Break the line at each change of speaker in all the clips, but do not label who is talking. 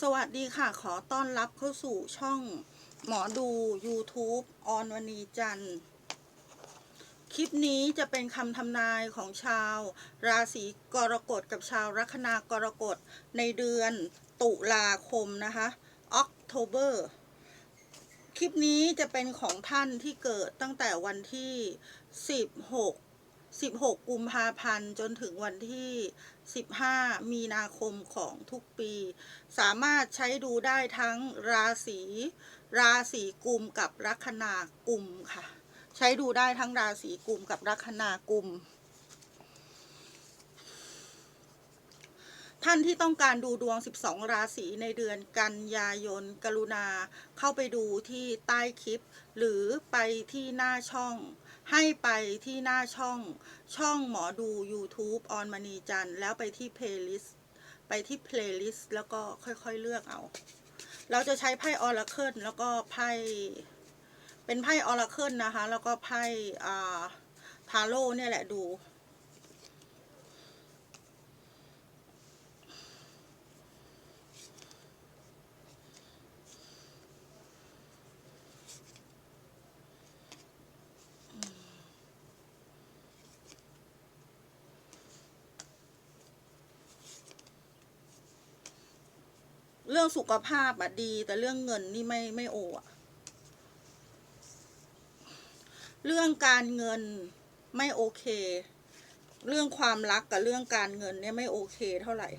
สวัสดีค่ะ ขอต้อนรับเข้าสู่ช่องหมอดู YouTube ออนวณีจันทร์คลิปนี้จะเป็นคำทำนายของชาว ราศีกรกฎกับชาวลัคนากรกฎในเดือนตุลาคมนะคะ October คลิปนี้จะเป็นของท่านที่เกิดตั้งแต่วันที่ 16 16 กุมภาพันธ์ จนถึงวันที่ 15 มีนาคมของทุกปี สามารถใช้ดูได้ทั้งราศีราศีกุมกับลัคนากุมค่ะ ใช้ดูได้ทั้งราศีกุมกับลัคนากุม ท่านที่ต้องการดูดวง 12 ราศีในเดือนกันยายน กรุณาเข้าไปดูที่ใต้คลิป หรือไปที่หน้าช่อง ให้ไปที่หน้าช่องช่องหมอดู YouTube ออนมณีจันแล้วไปที่ playlist ไปที่ playlist แล้วก็ค่อยๆเลือกเอา เราจะใช้ไพ่ออราเคิลแล้วก็ไพ่เป็นไพ่ออราเคิลนะคะ แล้วก็ไพ่อาทาโร่เนี่ยแหละดู เรื่องสุขภาพอะดี แต่เรื่องเงินนี่ไม่ไม่โออะเรื่องการเงินไม่โอเค เรื่องความรักกับเรื่องการเงินเนี่ยไม่โอเคเท่าไหร่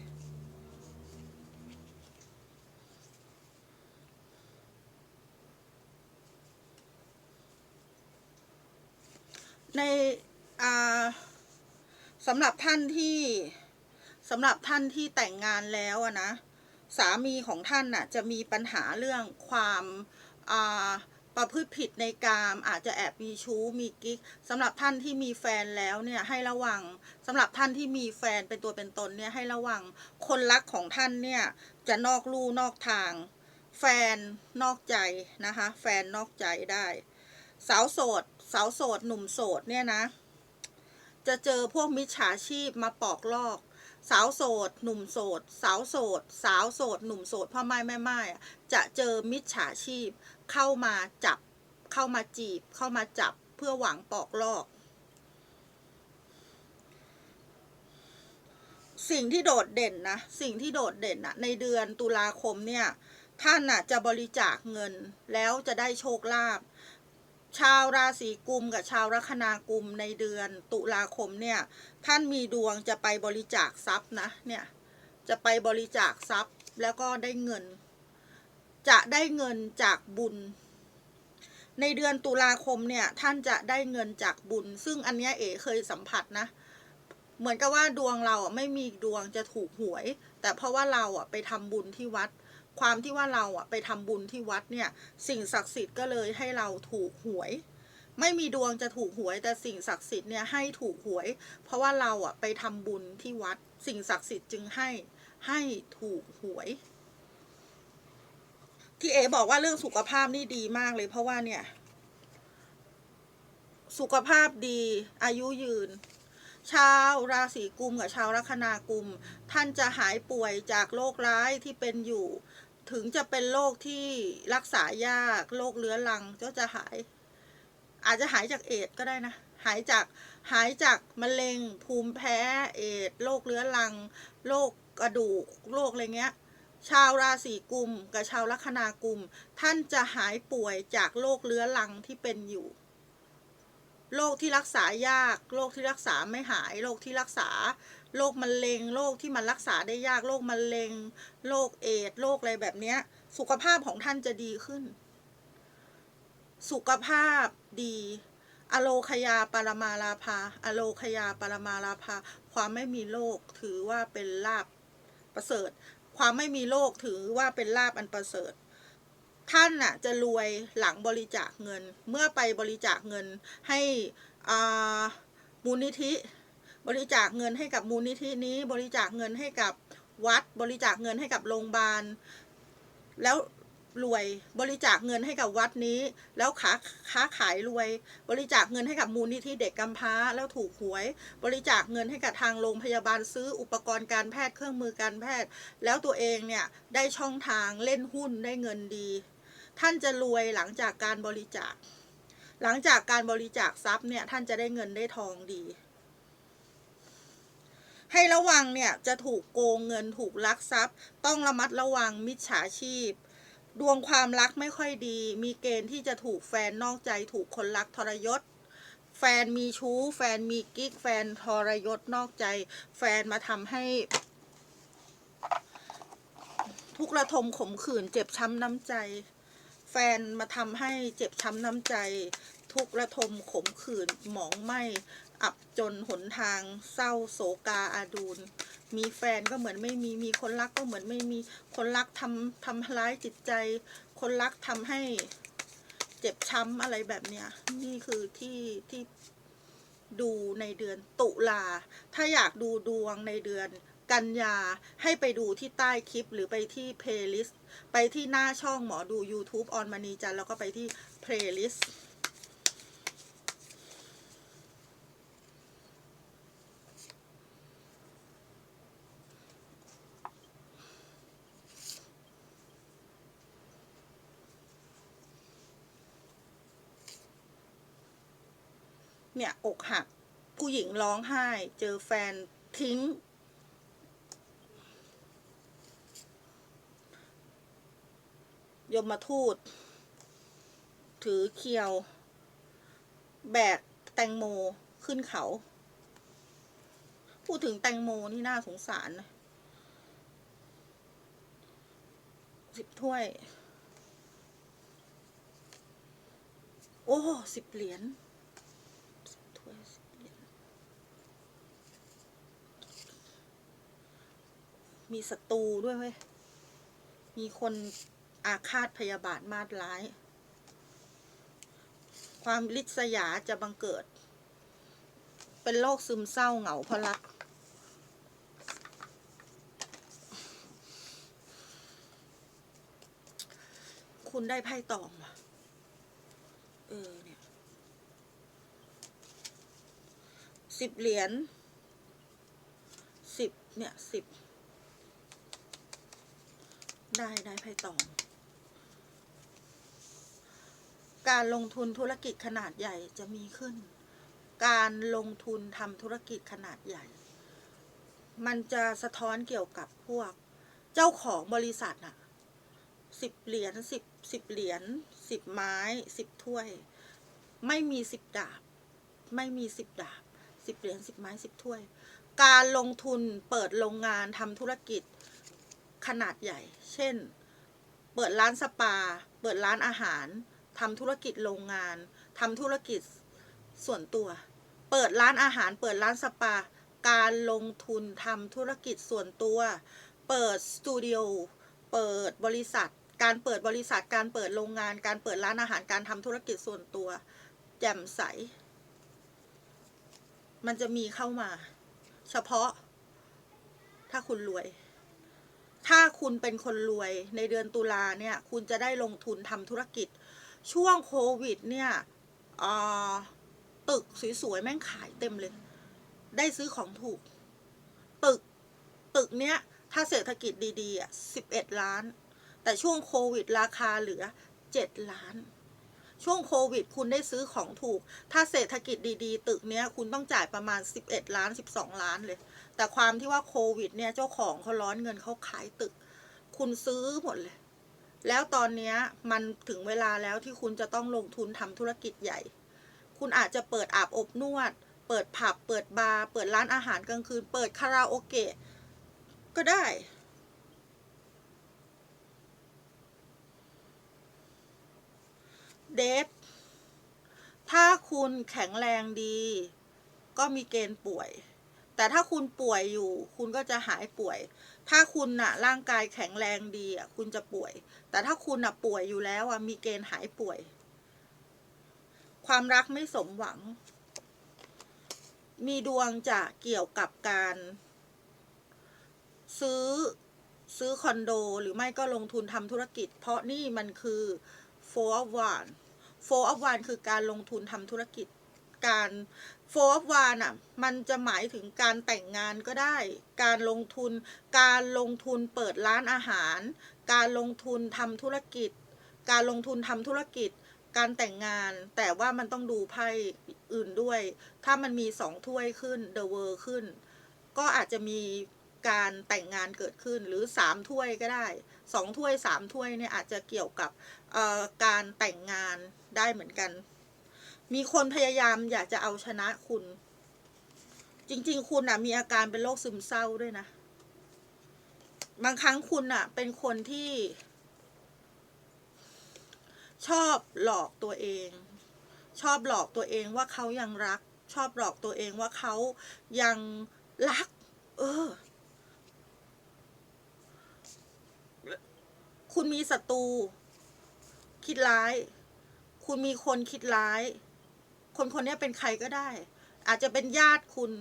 ในอ่าสำหรับท่านที่สำหรับท่านที่แต่งงานแล้วอะนะ สามีของท่านน่ะจะมีปัญหาเรื่องความประพฤติผิดในกามอาจจะแอบมีชู้มีกิ๊กสำหรับท่านที่มีแฟนแล้วเนี่ยให้ระวังสำหรับท่านที่มีแฟนเป็นตัวเป็นตนเนี่ยให้ระวังคนรักของท่านเนี่ยจะนอกลู่นอกทาง แฟนนอกใจนะคะแฟนนอกใจได้ สาวโสดสาวโสดหนุ่มโสดเนี่ยนะ จะเจอพวกมิจฉาชีพมาปอกลอก สาวโสด หนุ่มโสด สาวโสด สาวโสด หนุ่มโสดพ่อไม้แม่ไม้อะจะเจอมิจฉาชีพ เข้ามาจับ เข้ามาจีบ เข้ามาจับเพื่อหวังปอกลอก สิ่งที่โดดเด่นนะ สิ่งที่โดดเด่นนะในเดือนตุลาคมเนี่ย ท่านน่ะจะบริจาคเงินแล้วจะได้โชคลาภ ชาวราศีกุมกับชาวลัคนากุมในเดือนตุลาคมเนี่ย ท่านมีดวงจะไปบริจาคทรัพย์นะเนี่ยจะไปบริจาคทรัพย์แล้วก็ได้เงิน จะได้เงินจากบุญ ในเดือนตุลาคมเนี่ยท่านจะได้เงินจากบุญ ซึ่งอันนี้เอ๋เคยสัมผัสนะเหมือนกับว่าดวงเราไม่มีดวงจะถูกหวย แต่เพราะว่าเราอะไปทำบุญที่วัด ความที่ว่าเราอะไปทำบุญที่วัดเนี่ยสิ่งศักดิ์สิทธิ์ก็เลยให้เราถูกหวย ไม่มีดวงจะถูกหวย แต่สิ่งศักดิ์สิทธิ์เนี่ยให้ถูกหวย เพราะว่าเราอะไปทำบุญที่วัด สิ่งศักดิ์สิทธิ์จึงให้ให้ถูกหวย ที่เอบอกว่าเรื่องสุขภาพนี่ดีมากเลย เพราะว่าเนี่ย สุขภาพดีอายุยืนชาวราศีกุมกับชาวลัคนากุม ท่านจะหายป่วยจากโรคร้ายที่เป็นอยู่ ถึงจะเป็นโรคที่รักษายากโรคเรื้อรังก็จะหาย อาจจะหายจากเอดก็ได้นะ หายจากหายจากมะเร็ง ภูมิแพ้เอดโรคเรื้อรังโรคกระดูกโรคอะไรเงี้ย ชาวราศีกุมกับชาวลัคนากุม ท่านจะหายป่วยจากโรคเรื้อรังที่เป็นอยู่โรคที่รักษายาก โรคที่รักษาไม่หาย โรคที่รักษา โรคมะเร็งโรคที่มันรักษาได้ยากโรคมะเร็งโรคเอดโรคอะไรแบบเนี้ย สุขภาพของท่านจะดีขึ้น สุขภาพดี อโลคยาปรมาลาภา อโลคยาปรมาลาภา ความไม่มีโรคถือว่าเป็นลาบประเสริฐ ความไม่มีโรคถือว่าเป็นลาบอันประเสริฐท่านน่ะจะรวยหลังบริจาคเงิน เมื่อไปบริจาคเงินให้อามูลนิธิ บริจาคเงินให้กับมูลนิธินี้ บริจาคเงินให้กับวัด บริจาคเงินให้กับโรงพยาบาล แล้วรวยบริจาคเงินให้กับวัดนี้ แล้วค้าค้าขายรวย บริจาคเงินให้กับมูลนิธิเด็กกำพร้าแล้วถูกหวย บริจาคเงินให้กับทางโรงพยาบาลซื้ออุปกรณ์การแพทย์เครื่องมือการแพทย์ แล้วตัวเองเนี่ยได้ช่องทางเล่นหุ้นได้เงินดี ท่านจะรวยหลังจากการบริจาค หลังจากการบริจาคทรัพย์เนี่ยท่านจะได้เงินได้ทองดี ให้ระวังเนี่ยจะถูกโกงเงินถูกลักทรัพย์ ต้องระมัดระวังมิจฉาชีพ ดวงความรักไม่ค่อยดี มีเกณฑ์ที่จะถูกแฟนนอกใจถูกคนรักทรยศ แฟนมีชู้ แฟนมีกิ๊ก แฟนทรยศนอกใจ แฟนมาทำให้ ทุกระทมขมขื่นเจ็บช้ำน้ำใจ แฟนมาทำให้เจ็บช้ำน้ำใจ ทุกระทมขมขื่นหมองไหม อับจนหนทางเศร้าโศกาอาดูลมีแฟนก็เหมือนไม่มีมีคนรักก็เหมือนไม่มีคนรักทำทำร้ายจิตใจ คนรักทำให้เจ็บช้ำอะไรแบบเนี้ยนี่คือที่ที่ดูในเดือนตุลา ถ้าอยากดูดวงในเดือนกันยาให้ไปดูที่ใต้คลิปหรือไปที่เพลย์ลิสต์ไปที่หน้าช่องหมอดู YouTube ออนมณีจันแล้วก็ไปที่เพลย์ลิสต์ เนี่ยอกหัก ผู้หญิงร้องไห้ เจอแฟนทิ้ง ยมมาทูตถือเคียว แบกแตงโมขึ้นเขา พูดถึงแตงโมนี่น่าสงสารนะสิบถ้วย โอ้สิบเหรียญ ถ้วยสิบเหรียญ มีศัตรูด้วยเว้ย มีคนอาฆาตพยาบาทมาดร้าย ความลิษยาจะบังเกิด เป็นโรคซึมเศร้าเหงาเพราะรัก คุณได้ไพ่ตองว่ะเออเนี่ยสิบเหรียญสิบเนี่ยสิบ ได้ได้ไพ่ตอง การลงทุนธุรกิจขนาดใหญ่จะมีขึ้น การลงทุนทำธุรกิจขนาดใหญ่ มันจะสะท้อนเกี่ยวกับพวก เจ้าของบริษัทอะสิบเหรียญสิบสิบเหรียญสิบไม้สิบถ้วย ไม่มีสิบดาบ ไม่มีสิบดาบสิบเหรียญสิบไม้สิบถ้วย การลงทุนเปิดโรงงานทำธุรกิจ ขนาดใหญ่ เช่น เปิดร้านสปา เปิดร้านอาหารทำธุรกิจโรงงานทำธุรกิจส่วนตัว เปิดร้านอาหาร เปิดร้านสปา การลงทุนทำธุรกิจส่วนตัว เปิดสตูดิโอ เปิดบริษัท การเปิดบริษัท การเปิดโรงงาน การเปิดร้านอาหาร การทำธุรกิจส่วนตัว แจ่มใส มันจะมีเข้ามา เฉพาะถ้าคุณรวย ถ้าคุณเป็นคนรวยในเดือนตุลาเนี่ยคุณจะได้ลงทุนทำธุรกิจ ช่วงโควิดเนี่ยอ่าตึกสวยๆแม่งขายเต็มเลย ได้ซื้อของถูก ตึกตึกเนี้ยถ้าเศรษฐกิจดีๆอะสิบเอ็ดล้าน แต่ช่วงโควิดราคาเหลือเจ็ดล้าน ช่วงโควิด คุณได้ซื้อของถูก ถ้าเศรษฐกิจดีๆ ตึกเนี้ยคุณต้องจ่ายประมาณสิบเอ็ดล้านสิบสองล้านเลย แต่ความที่ว่าโควิด เนี่ยเจ้าของเขาร้อนเงินเขาขายตึก คุณซื้อหมดเลย แล้วตอนนี้มันถึงเวลาแล้วที่คุณจะต้องลงทุนทำธุรกิจใหญ่ คุณอาจจะเปิดอาบอบนวด เปิดผับ เปิดบาร์ เปิดร้านอาหารกลางคืน เปิดคาราโอเกะก็ได้เดทถ้าคุณแข็งแรงดี ก็มีเกณฑ์ป่วย แต่ถ้าคุณป่วยอยู่ คุณก็จะหายป่วย ถ้าคุณน่ะร่างกายแข็งแรงดีอะคุณจะป่วย แต่ถ้าคุณน่ะป่วยอยู่แล้วอะมีเกณฑ์หายป่วย ความรักไม่สมหวัง มีดวงจะเกี่ยวกับการ ซื้อซื้อคอนโดหรือไม่ก็ลงทุนทำธุรกิจ เพราะนี่มันคือ four of one four of one คือการลงทุนทำธุรกิจ การ four of one อะมันจะหมายถึงการแต่งงานก็ได้ การลงทุน การลงทุนเปิดร้านอาหาร การลงทุนทำธุรกิจ การลงทุนทำธุรกิจ การแต่งงาน แต่ว่ามันต้องดูไพ่อื่นด้วย ถ้ามันมีสองถ้วยขึ้น the world ขึ้น ก็อาจจะมีการแต่งงานเกิดขึ้นหรือสามถ้วยก็ได้สองถ้วยสามถ้วยเนี่ยอาจจะเกี่ยวกับเอ่อการแต่งงานได้เหมือนกัน มีคนพยายามอยากจะเอาชนะคุณ จริง ๆ คุณอะ มีอาการเป็นโรคซึมเศร้าด้วยนะ บางครั้งคุณอะ เป็นคนที่ ชอบหลอกตัวเอง ชอบหลอกตัวเองว่าเขายังรัก ชอบหลอกตัวเองว่าเขายังรัก เออ คุณมีศัตรูคิดร้าย คุณมีคนคิดร้าย คนคนนี้เป็นใครก็ได้ อาจจะเป็นญาติคุณ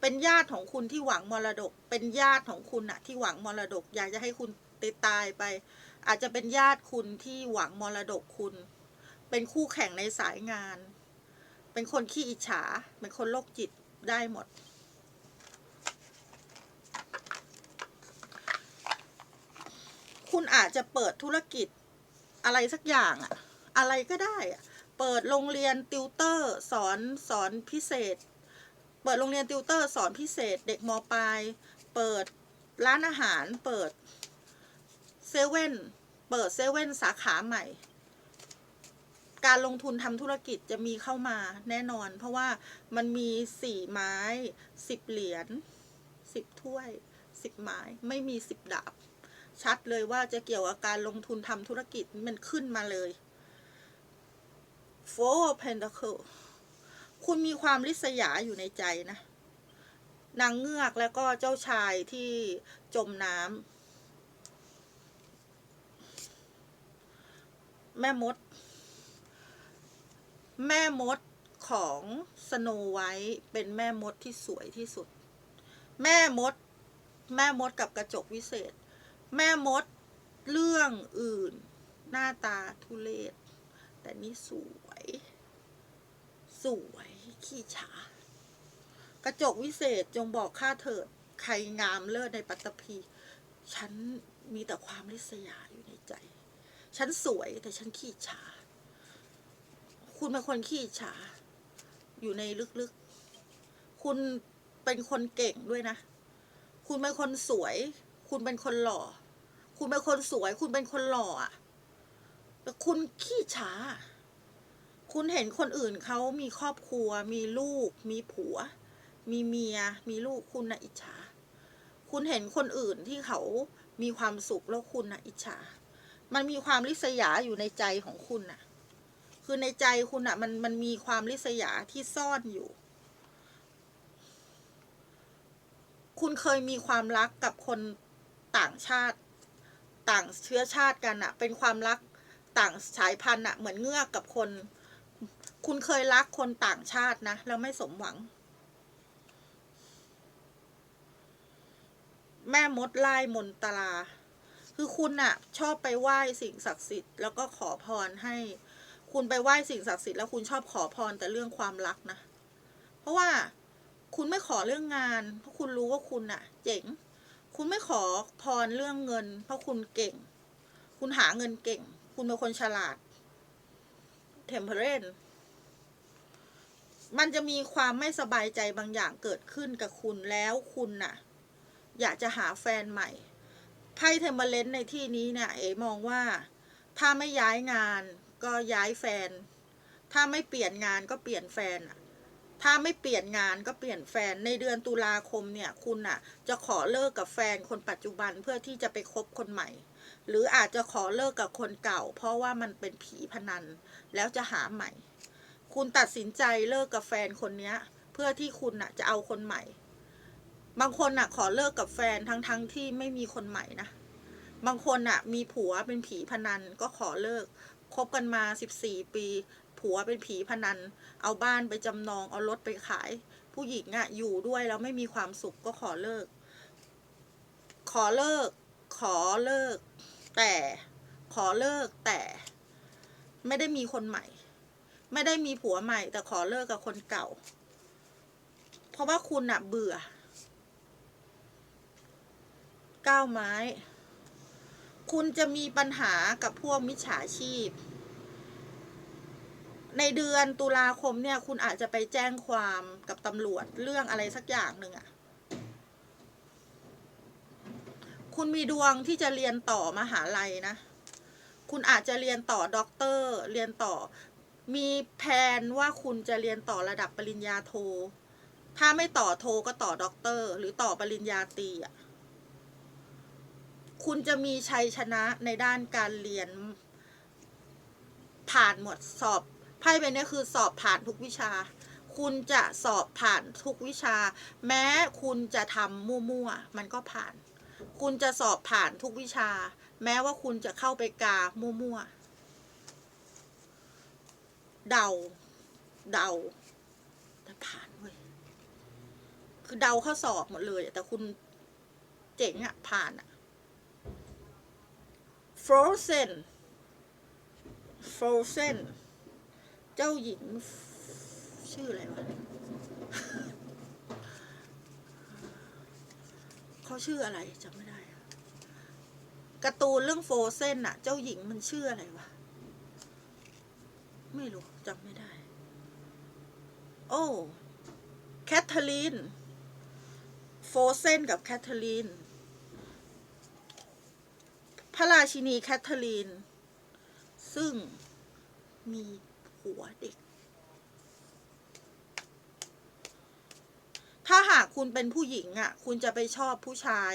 เป็นญาติของคุณที่หวังมรดก เป็นญาติของคุณอะที่หวังมรดก อยากจะให้คุณตายตายไป อาจจะเป็นญาติคุณที่หวังมรดกคุณ เป็นคู่แข่งในสายงาน เป็นคนขี้อิจฉา เป็นคนโรคจิตได้หมดคุณอาจจะเปิดธุรกิจอะไรสักอย่างอะอะไรก็ได้อะ เปิดโรงเรียนติวเตอร์สอนสอนพิเศษ เปิดโรงเรียนติวเตอร์สอนพิเศษ เด็กมปลาย เปิดร้านอาหาร เปิดเซเว่น เปิดเซเว่นสาขาใหม่ การลงทุนทำธุรกิจจะมีเข้ามาแน่นอน เพราะว่ามันมีสี่ไม้สิบเหรียญสิบถ้วยสิบไม้ไม่มีสิบดาบ ชัดเลยว่าจะเกี่ยวกับการลงทุนทำธุรกิจมันขึ้นมาเลย Four of Pentacle คุณมีความริษยาอยู่ในใจนะ นางเงือกแล้วก็เจ้าชายที่จมน้ำแม่มด แม่มดของสโนไวท์เป็นแม่มดที่สวยที่สุด แม่มด แม่มดกับกระจกวิเศษ แม่มดเรื่องอื่น หน้าตาทุเลศแต่นี่สวย สวยขี้ฉากระจกวิเศษจงบอกข้าเถิด ใครงามเลิศในปัตตภีฉันมีแต่ความริษยาอยู่ในใจ ฉันสวยแต่ฉันขี้ฉา คุณเป็นคนขี้ฉา อยู่ในลึกๆ คุณเป็นคนเก่งด้วยนะ คุณเป็นคนสวย คุณเป็นคนหล่อ คุณเป็นคนสวย คุณเป็นคนหล่ออะแต่คุณขี้ฉา คุณเห็นคนอื่นเขามีครอบครัว มีลูก มีผัว มีเมีย มีลูกคุณนะอิจฉา คุณเห็นคนอื่นที่เขามีความสุขแล้วคุณนะอิจฉา มันมีความริษยาอยู่ในใจของคุณน่ะ คือในใจคุณน่ะมันมันมีความริษยาที่ซ่อนอยู่ คุณเคยมีความรักกับคนต่างชาติต่างเชื้อชาติกันอะเป็นความรักต่างสายพันธุ์อะเหมือนเงือกกับคน คุณเคยรักคนต่างชาตินะ แล้วไม่สมหวัง แม่มดไล่มนตรา คือคุณอะชอบไปไหว้สิ่งศักดิ์สิทธิ์ แล้วก็ขอพรให้ คุณไปไหว้สิ่งศักดิ์สิทธิ์แล้วคุณชอบขอพรแต่เรื่องความรักนะ เพราะว่าคุณไม่ขอเรื่องงาน เพราะคุณรู้ว่าคุณอะเจ๋ง คุณไม่ขอพรเรื่องเงิน เพราะคุณเก่ง คุณหาเงินเก่ง คุณเป็นคนฉลาดเทมเพเรน มันจะมีความไม่สบายใจบางอย่างเกิดขึ้นกับคุณแล้วคุณน่ะ อยากจะหาแฟนใหม่ ไพ่เทมเบเลนในที่นี้เนี่ยเอ๋มองว่า ถ้าไม่ย้ายงานก็ย้ายแฟน ถ้าไม่เปลี่ยนงานก็เปลี่ยนแฟนอะถ้าไม่เปลี่ยนงานก็เปลี่ยนแฟนในเดือนตุลาคมเนี่ย คุณน่ะ จะขอเลิกกับแฟนคนปัจจุบันเพื่อที่จะไปคบคนใหม่ หรืออาจจะขอเลิกกับคนเก่า เพราะว่ามันเป็นผีพนัน แล้วจะหาใหม่ คุณตัดสินใจเลิกกับแฟนคนเนี้ย เพื่อที่คุณน่ะจะเอาคนใหม่ บางคนน่ะขอเลิกกับแฟนทั้งๆทที่ไม่มีคนใหม่นะ บางคนน่ะมีผัวเป็นผีพนันก็ขอเลิก คบกันมาสิบสี่ปี ผัวเป็นผีพนัน เอาบ้านไปจำนอง เอารถไปขาย ผู้หญิงอะอยู่ด้วยแล้วไม่มีความสุขก็ขอเลิก ขอเลิก ขอเลิก แต่ ขอเลิกแต่ ไม่ได้มีคนใหม่ ไม่ได้มีผัวใหม่ แต่ขอเลิกกับคนเก่า เพราะว่าคุณอะเบื่อก้าวไม้ คุณจะมีปัญหากับพวกมิจฉาชีพ ในเดือนตุลาคมเนี่ย คุณอาจจะไปแจ้งความกับตำรวจเรื่องอะไรสักอย่างหนึ่งอะคุณมีดวงที่จะเรียนต่อมหาลัยนะ คุณอาจจะเรียนต่อด็อกเตอร์ เรียนต่อ มีแผนว่าคุณจะเรียนต่อระดับปริญญาโท ถ้าไม่ต่อโทก็ต่อด็อกเตอร์ หรือต่อปริญญาตรีอะ คุณจะมีชัยชนะในด้านการเรียน ผ่านหมดสอบไพ่ใบนี้คือสอบผ่านทุกวิชา คุณจะสอบผ่านทุกวิชา แม้คุณจะทำมั่วๆมันก็ผ่าน คุณจะสอบผ่านทุกวิชา แม้ว่าคุณจะเข้าไปกามั่วๆ เดา เดา แต่ผ่านเว้ย คือเดาข้อสอบหมดเลย แต่คุณเจ๋งอะผ่านอะ Frozen Frozen เจ้าหญิง ชื่ออะไรวะเขาชื่ออะไรจำไม่ได้การ์ตูนเรื่องโฟเซนอะเจ้าหญิงมันชื่ออะไรวะ ไม่รู้จำไม่ได้ โอ้ แคทเธอรีน โฟเซนกับแคทเธอรีน พระราชินีแคทเธอรีน ซึ่งมีผัวเด็ก ถ้าหากคุณเป็นผู้หญิงอะ คุณจะไปชอบผู้ชาย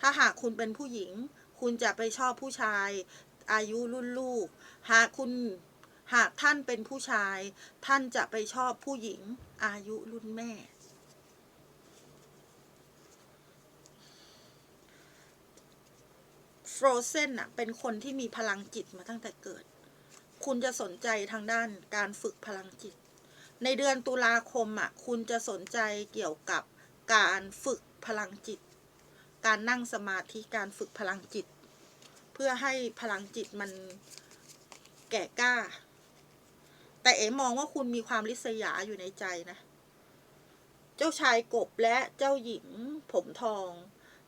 ถ้าหากคุณเป็นผู้หญิง คุณจะไปชอบผู้ชาย อายุรุ่นลูก หากคุณ หากท่านเป็นผู้ชาย ท่านจะไปชอบผู้หญิงอายุรุ่นแม่ ฟรอเซนอะเป็นคนที่มีพลังจิตมาตั้งแต่เกิด คุณจะสนใจทางด้านการฝึกพลังจิต ในเดือนตุลาคมอะคุณจะสนใจเกี่ยวกับการฝึกพลังจิต การนั่งสมาธิการฝึกพลังจิต เพื่อให้พลังจิตมันแก่กล้า แต่เอ๋มองว่าคุณมีความริษยาอยู่ในใจนะ เจ้าชายกบและเจ้าหญิง ผมทอง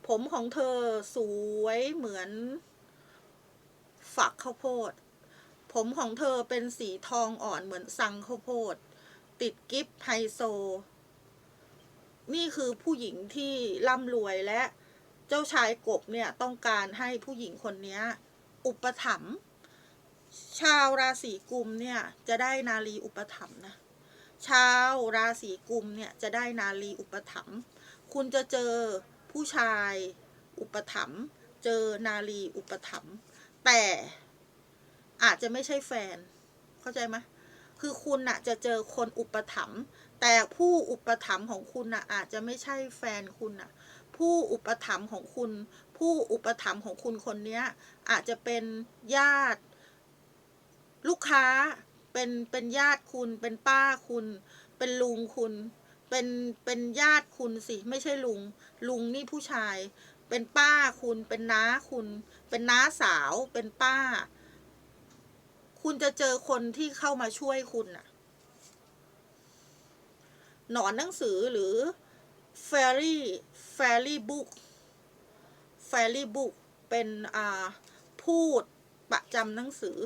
ผมของเธอสวยเหมือน ฝักข้าวโพด ผมของเธอเป็นสีทองอ่อนเหมือนสังข้าวโพด ติดกิฟไฮโซ นี่คือผู้หญิงที่ร่ำรวยและเจ้าชายกบเนี่ยต้องการให้ผู้หญิงคนนี้อุปถัมภ์ ชาวราศีกุมเนี่ยจะได้นารีอุปถัมภ์นะชาวราศีกุมเนี่ยจะได้นารีอุปถัมภ์คุณจะเจอผู้ชายอุปถัมภ์เจอนารีอุปถัมภ์แต่อาจจะไม่ใช่แฟน เข้าใจไหมคือคุณน่ะจะเจอคนอุปถัมภ์แต่ผู้อุปถัมภ์ของคุณน่ะอาจจะไม่ใช่แฟนคุณน่ะ ผู้อุปถัมภ์ของคุณ ผู้อุปถัมภ์ของคุณคนเนี้ยอาจจะเป็นญาติ ลูกค้าเป็นเป็นญาติคุณ เป็นป้าคุณ เป็นลุงคุณ เป็นเป็นญาติคุณสิ ไม่ใช่ลุง ลุงนี่ผู้ชาย เป็นป้าคุณ เป็นน้าคุณ เป็นน้าสาว เป็นป้า คุณจะเจอคนที่เข้ามาช่วยคุณน่ะหนอนหนังสือหรือ fairy fairy book fairy book เป็นอ่าพูดประจำหนังสือ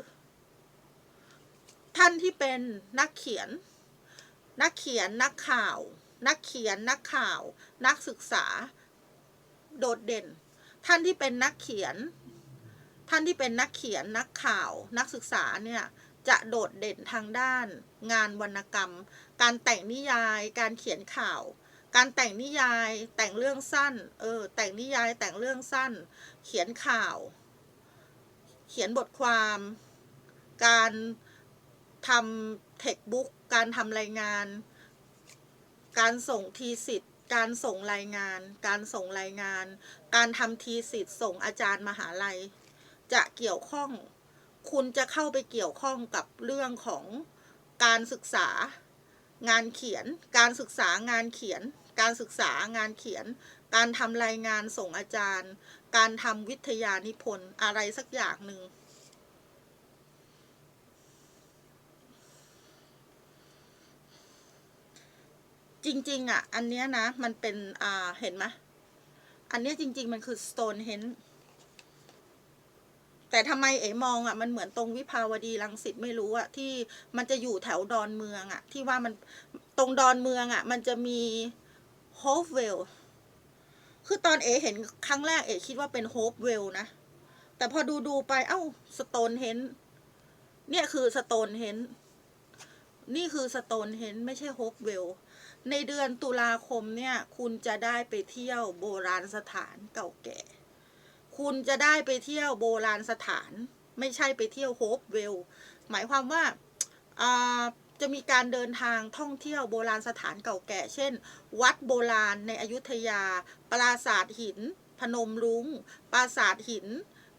ท่านที่เป็นนักเขียน นักเขียนนักข่าว นักเขียนนักข่าว นักศึกษา โดดเด่น ท่านที่เป็นนักเขียน ท่านที่เป็นนักเขียนนักข่าว นักศึกษาเนี่ยจะโดดเด่นทางด้าน งานวรรณกรรม การแต่งนิยาย การเขียนข่าว การแต่งนิยาย แต่งเรื่องสั้น เออ แต่งนิยาย แต่งเรื่องสั้น เขียนข่าว เขียนบทความ การ ทำเทคบุ๊กการทำรายงาน การส่งทีสิทธ์การส่งรายงาน การส่งรายงาน การทำทีสิทธ์ส่งอาจารย์มหาลัย จะเกี่ยวข้อง คุณจะเข้าไปเกี่ยวข้องกับเรื่องของการศึกษา งานเขียน การศึกษางานเขียน การศึกษางานเขียน การทำรายงานส่งอาจารย์ การทำวิทยานิพนธ์อะไรสักอย่างหนึ่ง จริง ๆ อะ อันเนี้ยนะ มันเป็น อ่า เห็นไหมอันเนี้ยจริง ๆ มันคือ Stonehenge แต่ทำไมเอ๋มองอะ มันเหมือนตรงวิภาวดีรังสิตไม่รู้อะ ที่มันจะอยู่แถวดอนเมืองอะ ที่ว่ามันตรงดอนเมืองอะ มันจะมีโฮปเวลคือตอนเอ๋เห็นครั้งแรกเอ๋คิดว่าเป็นโฮปเวลนะ แต่พอดูดูๆไป เอ้าสโตนเฮนเนี่ยคือสโตนเฮนนี่คือสโตนเฮนไม่ใช่โฮปเวล ในเดือนตุลาคมเนี่ย คุณจะได้ไปเที่ยวโบราณสถานเก่าแก่ คุณจะได้ไปเที่ยวโบราณสถาน ไม่ใช่ไปเที่ยวโฮปเวล หมายความว่าจะมีการเดินทางท่องเที่ยวโบราณสถานเก่าแก่ เช่น วัดโบราณในอยุธยา ปราสาทหิน พนมรุง้ง ปราสาทหิน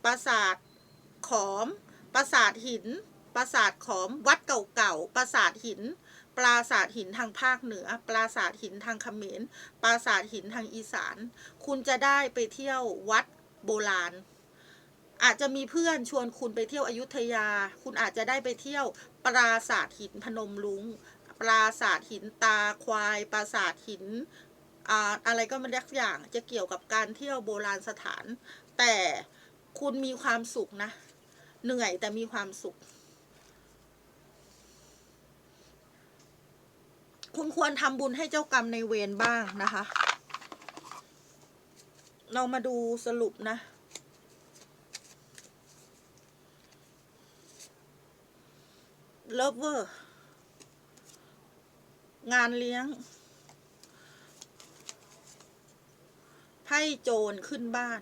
ปราสาทขอม ปราสาทหิน ปราสาทขอม วัดเก่าๆ ปราสาทหิน ปราสาทหินทางภาคเหนือ ปราสาทหินทางเขมร ปราสาทหินทางอีสาน คุณจะได้ไปเที่ยววัดโบราณ อาจจะมีเพื่อนชวนคุณไปเที่ยวอยุธยา คุณอาจจะได้ไปเที่ยวปราสาทหินพนมรุงปราสาทหินตาควาย ปราสาทหินอ่าอะไรก็ไม่ได้สักอย่างจะเกี่ยวกับการเที่ยวโบราณสถาน แต่คุณมีความสุขนะ เหนื่อยแต่มีความสุข คุณควรทำบุญให้เจ้ากรรมในเวรบ้างนะคะ เรามาดูสรุปนะเลิฟเวอร์งานเลี้ยงไพ่โจรขึ้นบ้าน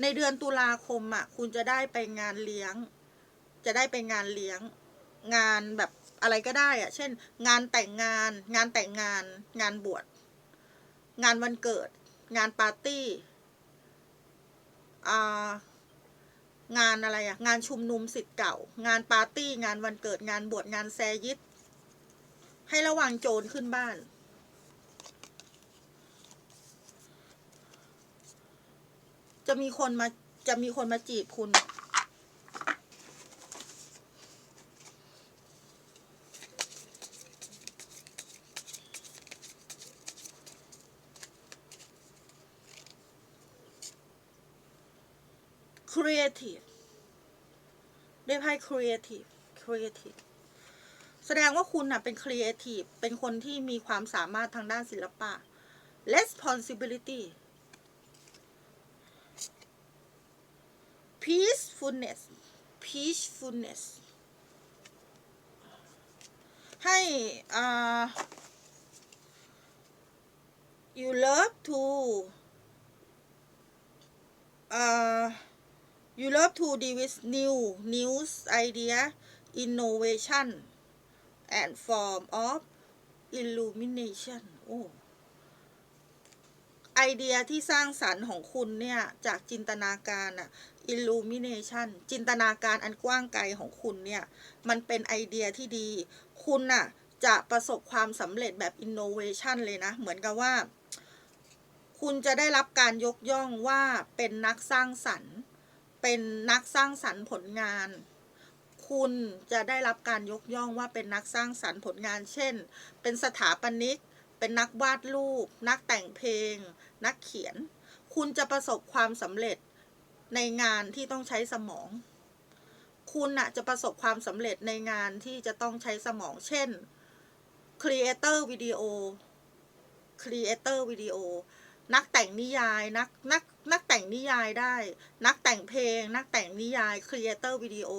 ในเดือนตุลาคมอะ คุณจะได้ไปงานเลี้ยง จะได้ไปงานเลี้ยง งานแบบ อะไรก็ได้อะเช่น งานแต่งงาน งานแต่งงาน งานบวช งานวันเกิด งานปาร์ตี้งานอะไรอะงานชุมนุมสิทธิ์เก่า งานปาร์ตี้ งานวันเกิด งานบวช งานแซยิดให้ระวังโจรขึ้นบ้าน จะมีคนมา จะมีคนมาจีบคุณ creative ได้ไพ่ creative creative แสดงว่าคุณนะเป็น creative เป็นคนที่มีความสามารถทางด้านศิลปะ responsibility peacefulness peacefulness ให้อ่า you love to uh, you love to deal with new news idea innovation and form of illumination โอ้ไอเดียที่สร้างสรรค์ของคุณเนี่ย จากจินตนาการอะ illumination จินตนาการอันกว้างไกลของคุณเนี่ย มันเป็นไอเดียที่ดี คุณน่ะ จะประสบความสำเร็จแบบ innovation เลยนะ เหมือนกับว่า คุณจะได้รับการยกย่องว่าเป็นนักสร้างสรรค์ เป็นนักสร้างสรรค์ผลงาน คุณจะได้รับการยกย่องว่าเป็นนักสร้างสรรค์ผลงาน เช่น เป็นสถาปนิก เป็นนักวาดรูป นักแต่งเพลง นักเขียน คุณจะประสบความสำเร็จในงานที่ต้องใช้สมอง คุณนะจะประสบความสำเร็จในงานที่จะต้องใช้สมอง เช่น Creator Video Creator Video นักแต่งนิยายนักนักนักแต่งนิยายได้ นักแต่งเพลง นักแต่งนิยาย Creator Video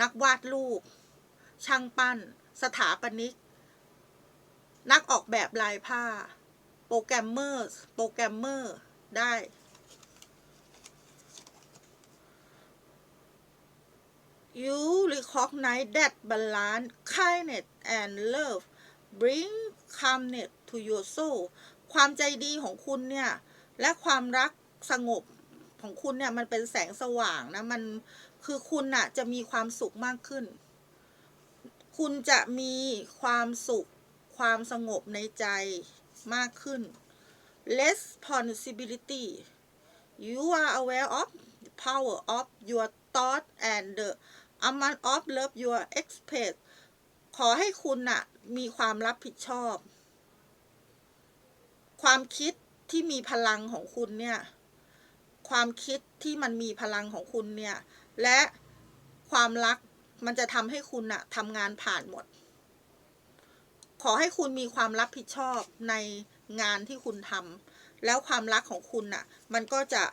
นักวาดรูป ช่างปั้น สถาปนิก นักออกแบบลายผ้า โปรแกรมเมอร์โปรแกรมเมอร์ได้ You recognize that balance, kindness, and love bring calmness to your soul ความใจดีของคุณเนี่ย และความรักสงบของคุณเนี่ยมันเป็นแสงสว่างนะมันคือคุณน่ะจะมีความสุขมากขึ้น คุณจะมีความสุขความสงบในใจมากขึ้น responsibility you are aware of the power of your thought and the amount of love you expect ขอให้คุณน่ะมีความรับผิดชอบ ความคิดที่มีพลังของคุณเนี่ย ความคิดที่มันมีพลังของคุณเนี่ย และความรักมันจะทำให้คุณน่ะทำงานผ่านหมด ขอให้คุณมีความรับผิดชอบในงานที่คุณทำแล้วความรักของคุณน่ะมันก็จะ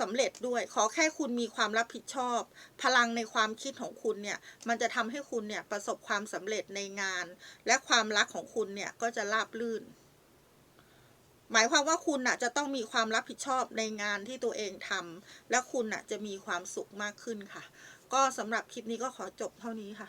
สำเร็จด้วย ขอแค่คุณมีความรับผิดชอบ พลังในความคิดของคุณเนี่ย มันจะทำให้คุณเนี่ยประสบความสำเร็จในงาน และความรักของคุณเนี่ยก็จะราบรื่น หมายความว่าคุณน่ะจะต้องมีความรับผิดชอบในงานที่ตัวเองทำและคุณน่ะจะมีความสุขมากขึ้นค่ะ ก็สำหรับคลิปนี้ก็ขอจบเท่านี้ค่ะ